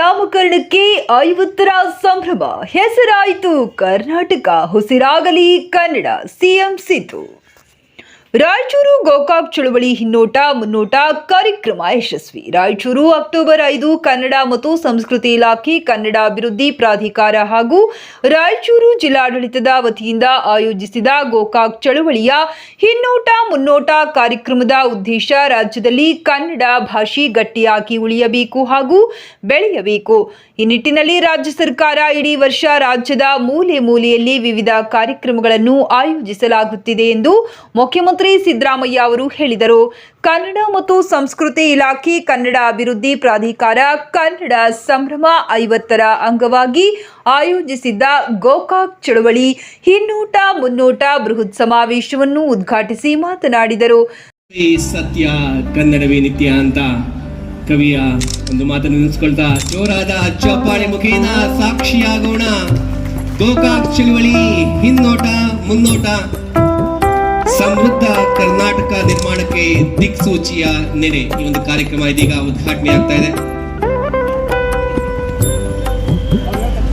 ನಾಮಕರಣಕ್ಕೆ ಐವತ್ತರ ಸಂಭ್ರಮ. ಹೆಸರಾಯಿತು ಕರ್ನಾಟಕ. ಹುಸಿರಾಗಲಿ ಕನ್ನಡ. ಸಿಎಂ ಸಿದ್ದು. ರಾಯಚೂರು ಗೋಕಾಕ್ ಚಳವಳಿ ಹಿನ್ನೋಟ ಮುನ್ನೋಟ ಕಾರ್ಯಕ್ರಮ ಯಶಸ್ವಿ. ರಾಯಚೂರು, ಅಕ್ಟೋಬರ್ ಐದು, ಕನ್ನಡ ಮತ್ತು ಸಂಸ್ಕೃತಿ ಇಲಾಖೆ, ಕನ್ನಡ ಅಭಿವೃದ್ಧಿ ಪ್ರಾಧಿಕಾರ ಹಾಗೂ ರಾಯಚೂರು ಜಿಲ್ಲಾಡಳಿತದ ವತಿಯಿಂದ ಆಯೋಜಿಸಿದ ಗೋಕಾಕ್ ಚಳವಳಿಯ ಹಿನ್ನೋಟ ಮುನ್ನೋಟ ಕಾರ್ಯಕ್ರಮದ ಉದ್ದೇಶ ರಾಜ್ಯದಲ್ಲಿ ಕನ್ನಡ ಭಾಷೆ ಗಟ್ಟಿಯಾಗಿ ಉಳಿಯಬೇಕು ಹಾಗೂ ಬೆಳೆಯಬೇಕು. ಈ ನಿಟ್ಟಿನಲ್ಲಿ ರಾಜ್ಯ ಸರ್ಕಾರ ಇಡೀ ವರ್ಷ ರಾಜ್ಯದ ಮೂಲೆ ಮೂಲೆಯಲ್ಲಿ ವಿವಿಧ ಕಾರ್ಯಕ್ರಮಗಳನ್ನು ಆಯೋಜಿಸಲಾಗುತ್ತಿದೆ ಎಂದು ಮುಖ್ಯಮಂತ್ರಿ ಸಿದ್ದರಾಮಯ್ಯ ಅವರು ಹೇಳಿದರು. ಕನ್ನಡ ಮತ್ತು ಸಂಸ್ಕೃತಿ ಇಲಾಖೆ ಕನ್ನಡ ಅಭಿವೃದ್ಧಿ ಪ್ರಾಧಿಕಾರ ಕನ್ನಡ ಸಂಭ್ರಮ ಐವತ್ತರ ಅಂಗವಾಗಿ ಆಯೋಜಿಸಿದ್ದ ಗೋಕಾಕ್ ಚಳವಳಿ ಹಿನ್ನೋಟ ಮುನ್ನೋಟ ಬೃಹತ್ ಸಮಾವೇಶವನ್ನು ಉದ್ಘಾಟಿಸಿ ಮಾತನಾಡಿದರು. ಸತ್ಯ ಕನ್ನಡವೇ ನಿತ್ಯ ಅಂತ ಕವಿಯ ಒಂದು ಮಾತನ್ನು ನೆನೆಸ್ಕೊಳ್ತಾ, ಜೋರಾದ ಚಪ್ಪಾಳೆ ಮುಖೇನ ಸಾಕ್ಷಿಯಾಗೋಣ. ಗೋಕಾಕ್ ಚಳುವಳಿ ಹಿನ್ನೋಟ ಮುನ್ನೋಟ. ಸಮೃದ್ಧ ಕರ್ನಾಟಕ ನಿರ್ಮಾಣಕ್ಕೆ ದಿಕ್ಸೂಚಿಯ ನೆರೆ ಈ ಒಂದು ಕಾರ್ಯಕ್ರಮ ಇದೀಗ ಉದ್ಘಾಟನೆ ಆಗ್ತಾ ಇದೆ.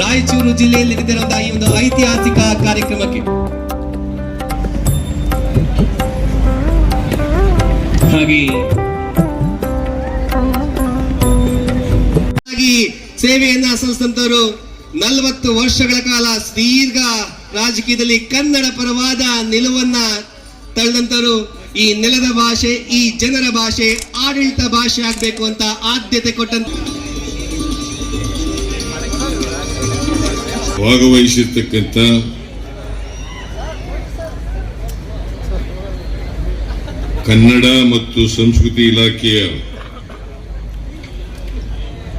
ರಾಯಚೂರು ಜಿಲ್ಲೆಯಲ್ಲಿ ನಡೆದಿರುವಂತಹ ಈ ಒಂದು ಐತಿಹಾಸಿಕ ಕಾರ್ಯಕ್ರಮಕ್ಕೆ ಹಾಗೆ ಸೇವೆಯನ್ನ ಸಲ್ಲಿಸಿದಂತವರು ನಲವತ್ತು ವರ್ಷಗಳ ಕಾಲ ದೀರ್ಘ ರಾಜಕೀಯದಲ್ಲಿ ಕನ್ನಡ ಪರವಾದ ನಿಲುವನ್ನ ತಳೆದಂತವರು ಈ ನೆಲದ ಭಾಷೆ, ಈ ಜನರ ಭಾಷೆ ಆಡಳಿತ ಭಾಷೆ ಆಗಬೇಕು ಅಂತ ಆದ್ಯತೆ ಕೊಟ್ಟಂತ ಭಾಗವಹಿಸಿರ್ತಕ್ಕಂಥ ಕನ್ನಡ ಮತ್ತು ಸಂಸ್ಕೃತಿ ಇಲಾಖೆಯ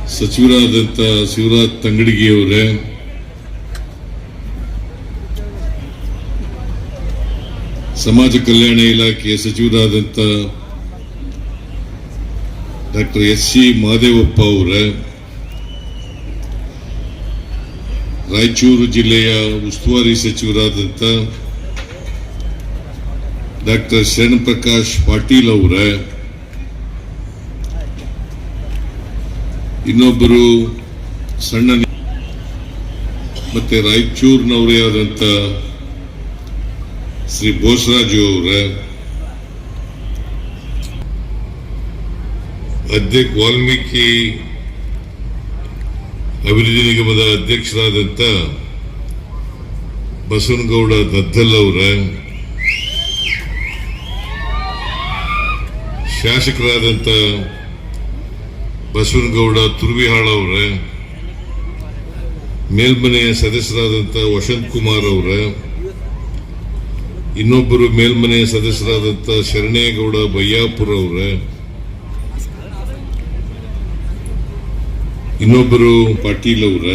ಸಚಿವರಾದಂಥ ಶಿವರಾಜ್ ತಂಗಡಿಗೆಯವರೇ ಸಮಾಜ ಕಲ್ಯಾಣ ಇಲಾಖೆಯ ಸಚಿವರಾದಂಥ ಡಾಕ್ಟರ್ ಎಸ್ ಸಿ ಮಹದೇವಪ್ಪ ಅವರ, ರಾಯಚೂರು ಜಿಲ್ಲೆಯ ಉಸ್ತುವಾರಿ ಸಚಿವರಾದಂಥ ಡಾಕ್ಟರ್ ಶರಣ್ ಪ್ರಕಾಶ್ ಪಾಟೀಲ್ ಅವರ, ಇನ್ನೊಬ್ಬರು ಸಣ್ಣ ಮತ್ತೆ ರಾಯಚೂರಿನವರೇ ಆದಂಥ ಶ್ರೀ ಬೋಸರಾಜು ಅವರ ಅಧ್ಯಕ್ಷ ವಾಲ್ಮೀಕಿ ಅಭಿವೃದ್ಧಿ ನಿಗಮದ ಅಧ್ಯಕ್ಷರಾದಂಥ ಬಸವನಗೌಡ ದದ್ದಲ್ ಅವರ ಶಾಸಕರಾದಂಥ ಬಸವನಗೌಡ ತುರ್ವಿಹಾಳ ಅವರ ಮೇಲ್ಮನೆಯ ಸದಸ್ಯರಾದಂಥ ವಸಂತ್ ಕುಮಾರ್ ಅವರ ಇನ್ನೊಬ್ಬರು ಮೇಲ್ಮನೆಯ ಸದಸ್ಯರಾದಂಥ ಶರಣೇಗೌಡ ಬಯ್ಯಾಪುರ ಅವರ. ಇನ್ನೊಬ್ಬರು ಪಾಟೀಲ್ ಅವರ.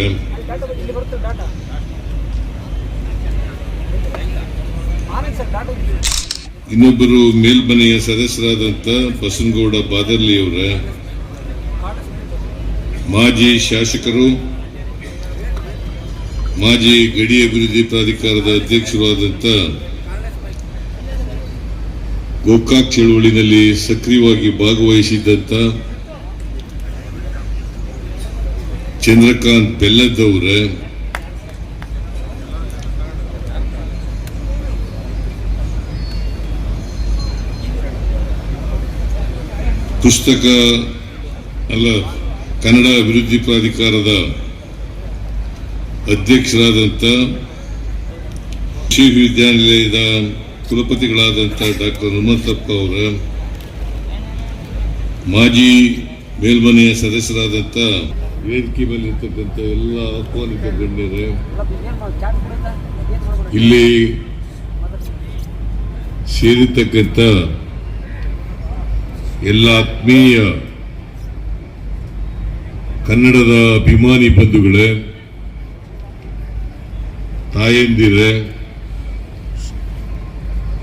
ಇನ್ನೊಬ್ಬರು ಮೇಲ್ಮನೆಯ ಸದಸ್ಯರಾದಂಥ ಬಸನಗೌಡ ಬಾದರ್ಲಿ ಅವರ. ಮಾಜಿ ಶಾಸಕರು, ಮಾಜಿ ಗಡಿ ಅಭಿವೃದ್ಧಿ ಪ್ರಾಧಿಕಾರದ ಅಧ್ಯಕ್ಷರಾದಂಥ ಗೋಕಾಕ್ ಚಳುವಳಿನಲ್ಲಿ ಸಕ್ರಿಯವಾಗಿ ಭಾಗವಹಿಸಿದ್ದಂಥ ಚಂದ್ರಕಾಂತ್ ಬೆಲ್ಲದವರ ಪುಸ್ತಕ ಅಲ್ಲ ಕನ್ನಡ ಅಭಿವೃದ್ಧಿ ಪ್ರಾಧಿಕಾರದ ಅಧ್ಯಕ್ಷರಾದಂಥ ಕೃಷಿ ವಿಶ್ವವಿದ್ಯಾನಿಲಯದ ಕುಲಪತಿಗಳಾದಂಥ ಡಾಕ್ಟರ್ ಹನುಮಂತಪ್ಪ ಅವರ ಮಾಜಿ ಮೇಲ್ಮನೆಯ ಸದಸ್ಯರಾದಂಥ ವೇದಿಕೆ ಮೇಲೆ ಇರ್ತಕ್ಕಂಥ ಎಲ್ಲ ಆಹ್ವಾನಿತ ಗಣ್ಯರೇ, ಇಲ್ಲಿ ಸೇರಿರ್ತಕ್ಕಂಥ ಎಲ್ಲ ಆತ್ಮೀಯ ಕನ್ನಡದ ಅಭಿಮಾನಿ ಬಂಧುಗಳೇ, ತಾಯಂದಿರೇ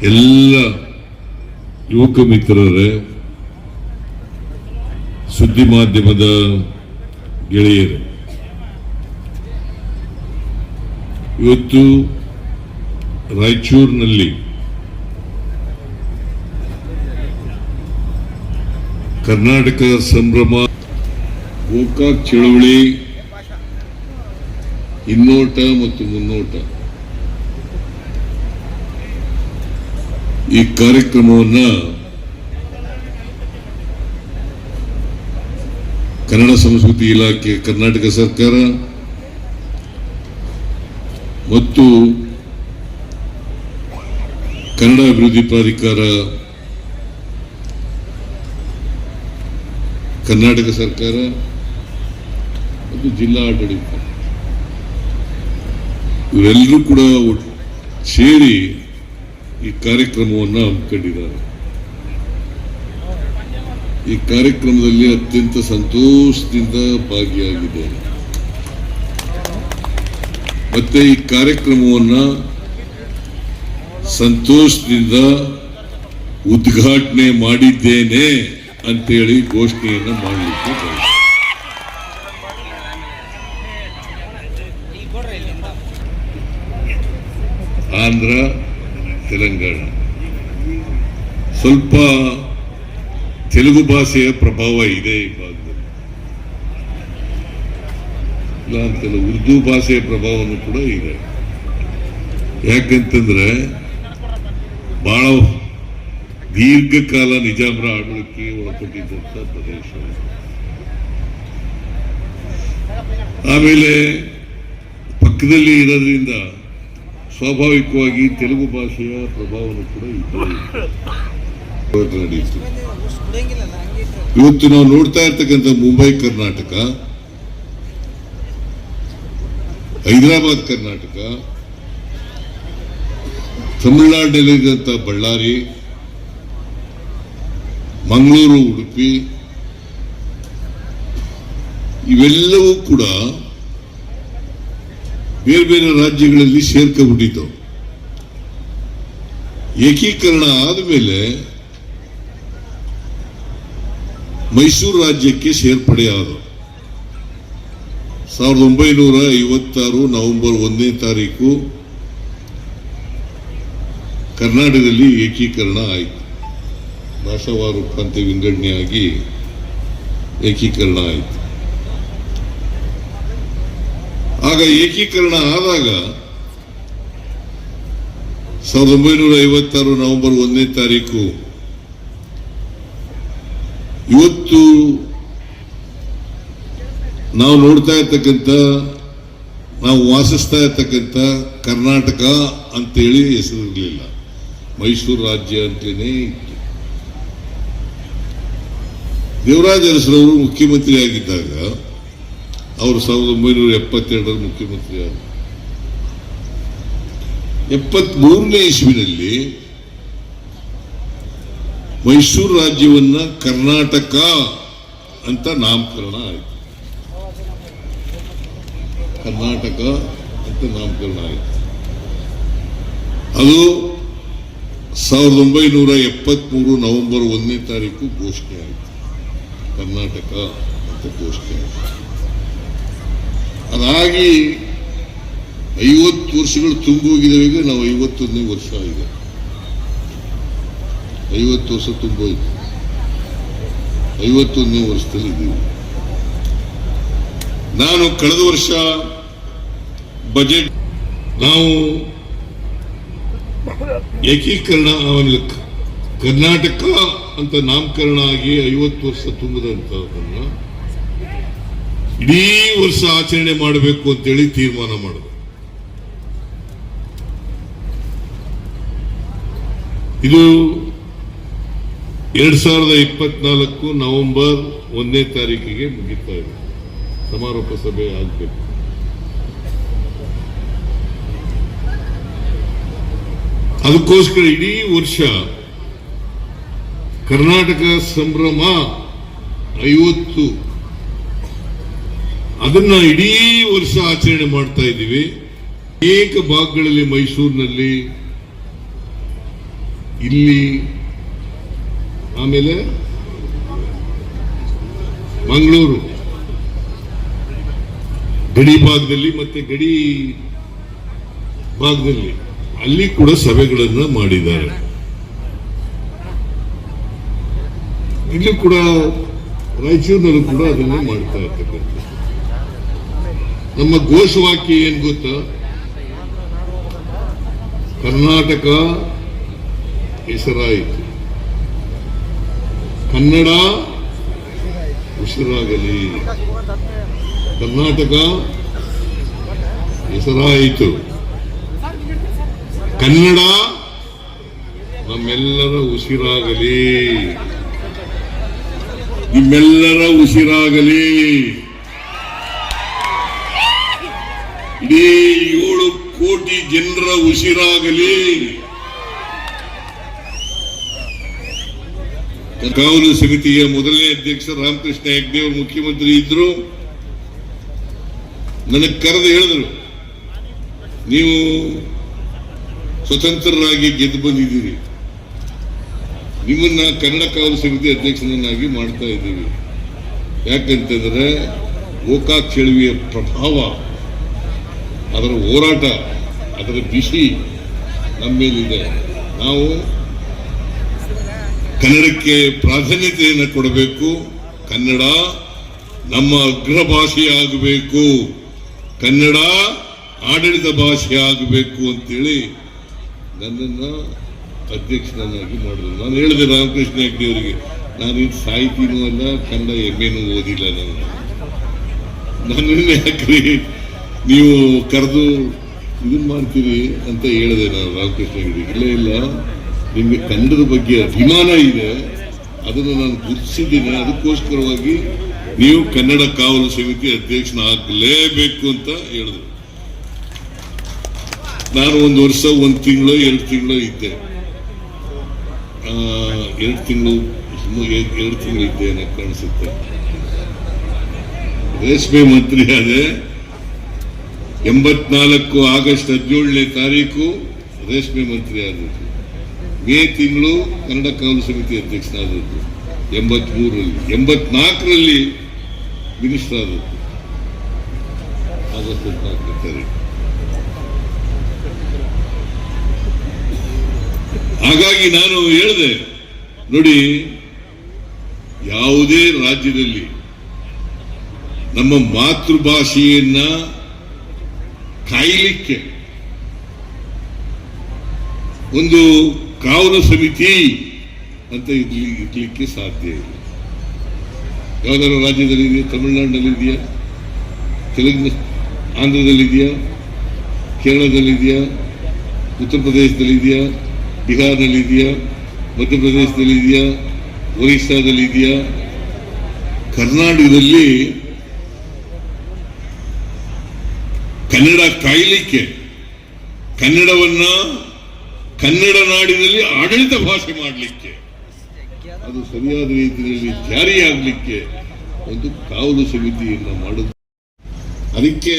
ಎಲ್ಲ ಯುವಕ ಮಿತ್ರರೇ, ಸುದ್ದಿ ಮಾಧ್ಯಮದ ಗೆಳೆಯರು, ಇವತ್ತು ರಾಯಚೂರಿನಲ್ಲಿ ಕರ್ನಾಟಕ ಸಂಭ್ರಮ ಗೋಕಾಕ್ ಚಳವಳಿ, ಹಿನ್ನೋಟ ಮತ್ತು ಮುನ್ನೋಟ. ಈ ಕಾರ್ಯಕ್ರಮವನ್ನ ಕನ್ನಡ ಸಂಸ್ಕೃತಿ ಇಲಾಖೆ, ಕರ್ನಾಟಕ ಸರ್ಕಾರ ಮತ್ತು ಕನ್ನಡ ಅಭಿವೃದ್ಧಿ ಪ್ರಾಧಿಕಾರ, ಕರ್ನಾಟಕ ಸರ್ಕಾರ ಮತ್ತು ಜಿಲ್ಲಾ ಆಡಳಿತ. ಇವರೆಲ್ಲರೂ ಕೂಡ ಸೇರಿ ಈ ಕಾರ್ಯಕ್ರಮವನ್ನು ಹಮ್ಮಿಕೊಂಡಿದ್ದಾರೆ ಈ ಕಾರ್ಯಕ್ರಮದಲ್ಲಿ ಅತ್ಯಂತ ಸಂತೋಷದಿಂದ ಭಾಗಿಯಾಗಿದ್ದೇನೆ ಮತ್ತೆ ಈ ಕಾರ್ಯಕ್ರಮವನ್ನ ಸಂತೋಷದಿಂದ ಉದ್ಘಾಟನೆ ಮಾಡಿದ್ದೇನೆ ಅಂತೇಳಿ ಘೋಷಣೆಯನ್ನ ಮಾಡಲಿಕ್ಕೆ. ಆಂಧ್ರ ತೆಲಂಗಾಣ. ಸ್ವಲ್ಪ ತೆಲುಗು ಭಾಷೆಯ ಪ್ರಭಾವ ಇದೆ ಈ ಭಾಗದಲ್ಲಿ. ಇಲ್ಲ ಅಂತಲ್ಲ ಉರ್ದು ಭಾಷೆಯ ಪ್ರಭಾವನೂ ಕೂಡ ಇದೆ. ಯಾಕಂತಂದ್ರೆ ಬಹಳ ದೀರ್ಘಕಾಲ ನಿಜಾಮರ ಆಡಳಿತಕ್ಕೆ ಒಳಪಟ್ಟಿದ್ದಂಥ ಪ್ರದೇಶ ಆಮೇಲೆ ಪಕ್ಕದಲ್ಲಿ ಇರೋದ್ರಿಂದ ಸ್ವಾಭಾವಿಕವಾಗಿ ತೆಲುಗು ಭಾಷೆಯ ಪ್ರಭಾವನೂ ಕೂಡ ಇದ್ದೇ ನಡೆಯಿತು ಇವತ್ತು ನಾವು ನೋಡ್ತಾ ಇರ್ತಕ್ಕಂಥ ಮುಂಬೈ ಕರ್ನಾಟಕ ಹೈದರಾಬಾದ್ ಕರ್ನಾಟಕ ತಮಿಳುನಾಡಿನಲ್ಲಿದ್ದಂಥ ಬಳ್ಳಾರಿ ಮಂಗಳೂರು ಉಡುಪಿ ಇವೆಲ್ಲವೂ ಕೂಡ ಬೇರೆ ಬೇರೆ ರಾಜ್ಯಗಳಲ್ಲಿ ಸೇರ್ಕೊಂಡ್ಬಿಟ್ಟಿದ್ದವು ಏಕೀಕರಣ ಆದಮೇಲೆ ಮೈಸೂರು ರಾಜ್ಯಕ್ಕೆ ಸೇರ್ಪಡೆ ಆದವು ಸಾವಿರದ ಒಂಬೈನೂರ ಐವತ್ತಾರು ನವೆಂಬರ್ ಒಂದನೇ ತಾರೀಕು ಕರ್ನಾಟಕದಲ್ಲಿ ಏಕೀಕರಣ ಆಯಿತು. ಭಾಷಾವಾರು ಪ್ರಾಂತ್ಯ ವಿಂಗಡಣೆಯಾಗಿ ಏಕೀಕರಣ ಆಯಿತು. ಆಗ ಏಕೀಕರಣ ಆದಾಗ ಸಾವಿರದ ಒಂಬೈನೂರ ಐವತ್ತಾರು ನವೆಂಬರ್ ಒಂದನೇ ತಾರೀಕು ಇವತ್ತು ನಾವು ನೋಡ್ತಾ ಇರ್ತಕ್ಕಂಥ, ನಾವು ವಾಸಿಸ್ತಾ ಇರ್ತಕ್ಕಂಥ ಕರ್ನಾಟಕ ಅಂತೇಳಿ ಹೆಸರಿರಲಿಲ್ಲ. ಮೈಸೂರು ರಾಜ್ಯ ಅಂತೇನೆ ಇತ್ತು. ದೇವರಾಜ ಅರಸರವರು ಮುಖ್ಯಮಂತ್ರಿ ಆಗಿದ್ದಾಗ ಅವರು ಸಾವಿರದ ಒಂಬೈನೂರ ಎಪ್ಪತ್ತೆರಡರ ಮುಖ್ಯಮಂತ್ರಿ ಆದರು ಎಪ್ಪತ್ಮೂರನೇ ಇಸ್ವಿನಲ್ಲಿ ಮೈಸೂರು ರಾಜ್ಯವನ್ನ ಕರ್ನಾಟಕ ಅಂತ ನಾಮಕರಣ ಆಯಿತು. ಕರ್ನಾಟಕ ಅಂತ ನಾಮಕರಣ ಆಯಿತು. ಅದು ಸಾವಿರದ ಒಂಬೈನೂರ ಎಪ್ಪತ್ಮೂರು ನವೆಂಬರ್ ಒಂದನೇ ತಾರೀಕು ಘೋಷಣೆ ಆಯಿತು. ಕರ್ನಾಟಕ ಅಂತ ಘೋಷಣೆ ಆಯಿತು. ಅದಾಗಿ ಐವತ್ತು ವರ್ಷಗಳು ತುಂಬೋಗಿದ್ದಾವೆ ಈಗ ನಾವು ಐವತ್ತೊಂದನೇ ವರ್ಷ ಈಗ ಐವತ್ತು ವರ್ಷ ತುಂಬೋಯ್ತು. ಐವತ್ತೊಂದನೇ ವರ್ಷದಲ್ಲಿ ಇದ್ದೀವಿ. ನಾನು ಕಳೆದ ವರ್ಷ ಬಜೆಟ್ ನಾವು ಏಕೀಕರಣ ಆಮೇಲೆ ಕರ್ನಾಟಕ ಅಂತ ನಾಮಕರಣ ಆಗಿ ಐವತ್ತು ವರ್ಷ ತುಂಬಿದಂಥದನ್ನ ಇಡೀ ವರ್ಷ ಆಚರಣೆ ಮಾಡಬೇಕು ಅಂತೇಳಿ ತೀರ್ಮಾನ ಮಾಡಿದೆ ಇದು ಎರಡ್ ಸಾವಿರದ ಇಪ್ಪತ್ನಾಲ್ಕು ನವೆಂಬರ್ ಒಂದನೇ ತಾರೀಕಿಗೆ ಮುಗಿತಾ ಇದೆ. ಸಮಾರೋಪ ಸಭೆ ಆಗಬೇಕು. ಅದಕ್ಕೋಸ್ಕರ ಇಡೀ ವರ್ಷ ಕರ್ನಾಟಕ ಸಂಭ್ರಮ ಐವತ್ತು ಅದನ್ನ ಇಡೀ ವರ್ಷ ಆಚರಣೆ ಮಾಡ್ತಾ ಇದ್ದೀವಿ. ಅನೇಕ ಭಾಗಗಳಲ್ಲಿ ಮೈಸೂರಿನಲ್ಲಿ, ಇಲ್ಲಿ, ಆಮೇಲೆ ಮಂಗಳೂರು. ಗಡಿ ಭಾಗದಲ್ಲಿ ಮತ್ತೆ ಗಡಿ ಭಾಗದಲ್ಲಿ. ಅಲ್ಲಿ ಕೂಡ ಸಭೆಗಳನ್ನು ಮಾಡಿದ್ದಾರೆ. ಇಲ್ಲಿ ಕೂಡ ರಾಯಚೂರಿನಲ್ಲೂ ಕೂಡ ಅದನ್ನೇ ಮಾಡ್ತಾ ಇರ್ತಕ್ಕಂಥ ನಮ್ಮ ಘೋಷವಾಕ್ಯ ಏನ್ ಗೊತ್ತಾ? ಕರ್ನಾಟಕ ಹೆಸರಾಯಿತು. ಕನ್ನಡ ಉಸಿರಾಗಲಿ. ಕರ್ನಾಟಕ ಹೆಸರಾಯಿತು. ಕನ್ನಡ ನಮ್ಮೆಲ್ಲರ ಉಸಿರಾಗಲಿ. ನಿಮ್ಮೆಲ್ಲರ ಉಸಿರಾಗಲಿ. ಇಡೀ ಏಳು ಕೋಟಿ ಜನರ ಉಸಿರಾಗಲಿ. ಕಾವಲು ಸಮಿತಿಯ ಮೊದಲನೇ ಅಧ್ಯಕ್ಷ ರಾಮಕೃಷ್ಣ ಹೆಗ್ಡೆ ಅವರು ಮುಖ್ಯಮಂತ್ರಿ ಇದ್ರು. ನನಗೆ ಕರೆದು ಹೇಳಿದ್ರು, ನೀವು ಸ್ವತಂತ್ರರಾಗಿ ಗೆದ್ದು ಬಂದಿದ್ದೀರಿ. ನಿಮ್ಮನ್ನ ಕನ್ನಡ ಕಾವಲು ಸಮಿತಿ ಅಧ್ಯಕ್ಷನನ್ನಾಗಿ ಮಾಡ್ತಾ ಇದ್ದೀವಿ. ಯಾಕಂತಂದ್ರೆ ಗೋಕಾಕ್ ಚಳುವಿಯ ಪ್ರಭಾವ ಅದರ ಹೋರಾಟ, ಅದರ ಬಿಸಿ ನಮ್ಮ ಮೇಲಿದೆ. ನಾವು ಕನ್ನಡಕ್ಕೆ ಪ್ರಾಧಾನ್ಯತೆಯನ್ನು ಕೊಡಬೇಕು. ಕನ್ನಡ ನಮ್ಮ ಅಗ್ರ ಭಾಷೆಯಾಗಬೇಕು ಕನ್ನಡ ಆಡಳಿತ ಭಾಷೆ ಆಗಬೇಕು ಅಂತೇಳಿ ನನ್ನನ್ನು ಅಧ್ಯಕ್ಷನನ್ನಾಗಿ ಮಾಡಿದ್ರು. ನಾನು ಹೇಳಿದೆ ರಾಮಕೃಷ್ಣ ಹೆಗ್ಡೆ ಅವರಿಗೆ, ನಾನು ಇದು ಸಾಹಿತಿನೂ ಅಲ್ಲ, ಕನ್ನಡ ಎಂ ಎನೂ ಓದಿಲ್ಲ ನಾನು. ನಾನು ಯಾಕ್ರಿ ನೀವು ಕರೆದು ಇದು ಮಾಡ್ತೀರಿ ಅಂತ ಹೇಳಿದೆ ನಾನು ರಾಮಕೃಷ್ಣ ಹೆಗ್ಡೆ ಇಲ್ಲ ಇಲ್ಲ. ನಿಮಗೆ ಕನ್ನಡದ ಬಗ್ಗೆ ಅಭಿಮಾನ ಇದೆ. ಅದನ್ನು ನಾನು ಗುರುತಿಸಿದ್ದೀನಿ. ಅದಕ್ಕೋಸ್ಕರವಾಗಿ ನೀವು ಕನ್ನಡ ಕಾವಲು ಸಮಿತಿ ಅಧ್ಯಕ್ಷನಾಗಲೇಬೇಕು ಅಂತ ಹೇಳಿದ್ರು. ನಾನು ಒಂದು ವರ್ಷ, ಒಂದು ತಿಂಗಳು, ಎರಡು ತಿಂಗಳು ಇದ್ದೆ. ಎರಡು ತಿಂಗಳು ಎರಡು ತಿಂಗಳು ಇದ್ದೆ, ನನಗೆ ಕಾಣಿಸುತ್ತೆ. ರೇಷ್ಮೆ ಮಂತ್ರಿ ಆದೆ. ಎಂಬತ್ನಾಲ್ಕು ಆಗಸ್ಟ್ ಹದಿನೇಳನೇ ತಾರೀಕು ರೇಷ್ಮೆ ಮಂತ್ರಿ ಆದದ್ದು. ಮೇ ತಿಂಗಳು ಕನ್ನಡ ಕಾವಲು ಸಮಿತಿ ಅಧ್ಯಕ್ಷನಾದದ್ದು ಎಂಬತ್ಮೂರರಲ್ಲಿ, ಎಂಬತ್ನಾಲ್ಕರಲ್ಲಿ ಮಿನಿಸ್ಟರ್ ಆದದ್ದು. ಆಗಸ್ಟ್ ಹದಿನಾಲ್ಕನೇ ತಾರೀಕು. ಹಾಗಾಗಿ ನಾನು ಹೇಳಿದೆ, ನೋಡಿ, ಯಾವುದೇ ರಾಜ್ಯದಲ್ಲಿ ನಮ್ಮ ಮಾತೃಭಾಷೆಯನ್ನ ಕಾಯಲಿಕ್ಕೆ. ಒಂದು ಕಾವಲು ಸಮಿತಿ ಅಂತ ಇರ್ಲಿ ಇರ್ಲಿಕ್ಕೆ ಸಾಧ್ಯ ಇಲ್ಲ. ಯಾವ್ದಾದ್ರು ರಾಜ್ಯದಲ್ಲಿ ಇದೆಯಾ? ತಮಿಳುನಾಡಿನಲ್ಲಿ ಇದೆಯಾ? ತೆಲುಗು ಆಂಧ್ರದಲ್ಲಿದೆಯಾ ಕೇರಳದಲ್ಲಿದೆಯಾ ಉತ್ತರ ಪ್ರದೇಶದಲ್ಲಿ ಇದೆಯಾ? ಬಿಹಾರ್ನಲ್ಲಿ ಇದೆಯಾ? ಮಧ್ಯಪ್ರದೇಶದಲ್ಲಿ ಇದೆಯಾ? ಒರಿಸ್ಸಾದಲ್ಲಿ ಇದೆಯಾ? ಕರ್ನಾಟಕದಲ್ಲಿ ಕನ್ನಡ ಕಾಯ್ಲಿಕ್ಕೆ ಕನ್ನಡವನ್ನ ಕನ್ನಡ ನಾಡಿನಲ್ಲಿ ಆಡಳಿತ ಭಾಷೆ ಮಾಡಲಿಕ್ಕೆ. ಅದು ಸರಿಯಾದ ರೀತಿಯಲ್ಲಿ ಜಾರಿಯಾಗಲಿಕ್ಕೆ ಒಂದು ಕಾವಲು ಸಮಿತಿಯನ್ನು ಮಾಡುದು. ಅದಕ್ಕೆ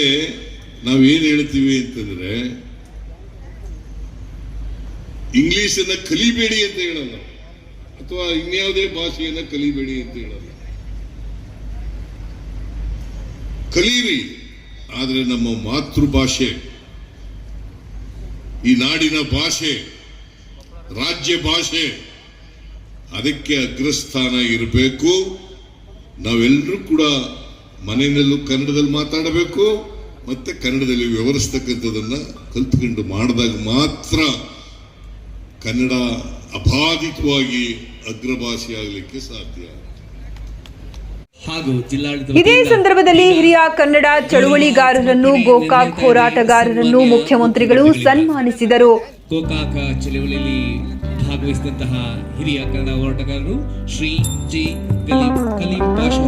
ನಾವೇನ್ ಹೇಳ್ತೀವಿ ಅಂತಂದ್ರೆ ಇಂಗ್ಲಿಷನ್ನ ಕಲಿಬೇಡಿ ಅಂತ ಹೇಳಲ್ಲ. ಅಥವಾ ಇನ್ಯಾವುದೇ ಭಾಷೆಯನ್ನ ಕಲಿಬೇಡಿ ಅಂತ ಹೇಳಲ್ಲ. ಕಲೀರಿ. ಆದರೆ ನಮ್ಮ ಮಾತೃಭಾಷೆ, ಈ ನಾಡಿನ ಭಾಷೆ, ರಾಜ್ಯ ಭಾಷೆ, ಅದಕ್ಕೆ ಅಗ್ರಸ್ಥಾನ ಇರಬೇಕು. ನಾವೆಲ್ಲರೂ ಕೂಡ ಮನೆಯಲ್ಲೂ ಕನ್ನಡದಲ್ಲಿ ಮಾತಾಡಬೇಕು, ಮತ್ತೆ ಕನ್ನಡದಲ್ಲಿ ವ್ಯವಹರಿಸ್ತಕ್ಕಂಥದ್ದನ್ನು ಕಲ್ತ್ಕೊಂಡು ಮಾಡಿದಾಗ ಮಾತ್ರ ಕನ್ನಡ ಅಬಾಧಿತವಾಗಿ ಅಗ್ರಭಾಷೆಯಾಗಲಿಕ್ಕೆ ಸಾಧ್ಯ. ಇದೇ ಸಂದರ್ಭದಲ್ಲಿ ಹಿರಿಯ ಕನ್ನಡ ಚಳುವಳಿಗಾರರನ್ನು ಗೋಕಾಕ್ ಹೋರಾಟಗಾರರನ್ನು ಮುಖ್ಯಮಂತ್ರಿಗಳು ಸನ್ಮಾನಿಸಿದರು. ಗೋಕಾಕ ಚಳುವಳಿಯಲ್ಲಿ ಭಾಗವಹಿಸಿದಂತಹ ಹಿರಿಯ ಕನ್ನಡ ಹೋರಾಟಗಾರರು ಶ್ರೀ ಜಿ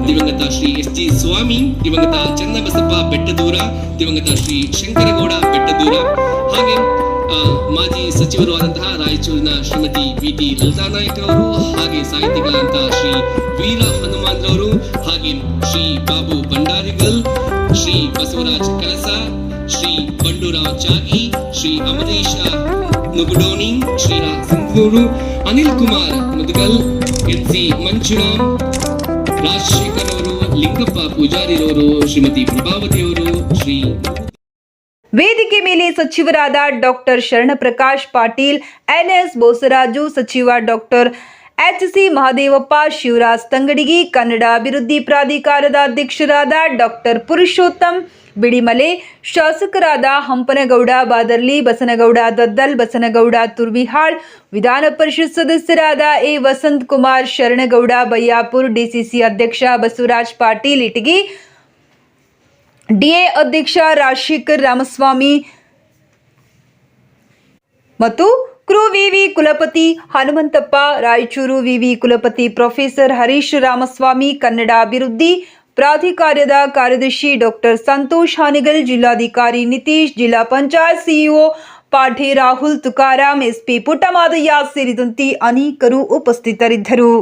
ದಿವಂಗತ ಶ್ರೀ ಎಸ್ ಜಿ ಸ್ವಾಮಿ ದಿವಂಗತ ಚನ್ನಬಸಪ್ಪ ಬೆಟ್ಟದೂರ ದಿವಂಗತ ಶ್ರೀ ಶಂಕರಗೌಡ ಬೆಟ್ಟದೂರ. ಹಾಗೆ ಮಾಜಿ ಸಚಿವರು ಆದಂತಹ ರಾಯಚೂರಿನ ಶ್ರೀಮತಿ ವಿ ಟಿ ಲಲಿತಾ ನಾಯಕ್ ಅವರು, ಹಾಗೆ ಸಾಹಿತಿಗಳಂತಹ ಶ್ರೀ ವೀರ ಹನುಮಾನ್ ರವರು ಹಾಗೆ ಶ್ರೀ ಬಾಬು ಭಂಡಾರಿಗಲ್, ಶ್ರೀ ಬಸವರಾಜ್ ಕಳಸ, ಶ್ರೀ ಬಂಡೂರಾವ್ ಜಾಗಿ, ಶ್ರೀ ಅಮರೇಶ ನುಗುಡೋಣಿ ಶ್ರೀರಾಮ್ ಸಿಂಧೂರು, ಅನಿಲ್ ಕುಮಾರ್ ಮುದಗಲ್ ಎನ್ ಸಿ ಮಂಜುರಾಮ್ ರಾಜಶೇಖರ್ ಅವರು, ಲಿಂಗಪ್ಪ ಪೂಜಾರಿರವರು, ಶ್ರೀಮತಿ ಪ್ರಭಾವತಿ ಅವರು, ಶ್ರೀ ವೇದಿಕೆ ಮೇಲೆ ಸಚಿವರಾದ doctor Sharanprakash Patil, N S Bosaraju ಸಚಿವ doctor H C Mahadevappa, Shivaraj Tangadagi, Kannada ಅಭಿವೃದ್ಧಿ ಪ್ರಾಧಿಕಾರದ ಅಧ್ಯಕ್ಷರಾದ ಡಾಕ್ಟರ್ ಪುರುಷೋತ್ತಮ್, ಬಿಡಿಮಲೆ ಶಾಸಕರಾದ ಹಂಪನಗೌಡ, ಬಾದರ್ಲಿ, ಬಸನಗೌಡ, ದದ್ದಲ್, ಬಸನಗೌಡ, ತುರ್ವಿಹಾಳ್, ವಿಧಾನ ಪರಿಷತ್ ಸದಸ್ಯರಾದ ಎ ವಸಂತ್ ಕುಮಾರ್, ಶರಣಗೌಡ ಬಯ್ಯಾಪುರ್ ಡಿಸಿಸಿ ಅಧ್ಯಕ್ಷ ಬಸವರಾಜ್ ಪಾಟೀಲ್ ಇಟಗಿ ಡಿಎ ಅಧ್ಯಕ್ಷ ರಾಜಶೇಖರ್ ರಾಮಸ್ವಾಮಿ ಮತ್ತು ಕ್ರೂ ವಿವಿ ಕುಲಪತಿ ಹನುಮಂತಪ್ಪ, ರಾಯಚೂರು ವಿವಿ ಕುಲಪತಿ ಪ್ರೊಫೆಸರ್ ಹರೀಶ್ ರಾಮಸ್ವಾಮಿ, ಕನ್ನಡ ಅಭಿವೃದ್ಧಿ ಪ್ರಾಧಿಕಾರದ ಕಾರ್ಯದರ್ಶಿ ಡಾಕ್ಟರ್ ಸಂತೋಷ್ ಹಾನಿಗಲ್, ಜಿಲ್ಲಾಧಿಕಾರಿ ನಿತೀಶ್, ಜಿಲ್ಲಾ ಪಂಚಾಯತ್ ಸಿಇಒ ಪಾಠೆ ರಾಹುಲ್ ತುಕಾರಾಮ್, ಎಸ್ಪಿ ಪುಟ್ಟಮಾದಯ್ಯ ಸೇರಿದಂತೆ ಅನೇಕರು ಉಪಸ್ಥಿತರಿದ್ದರು.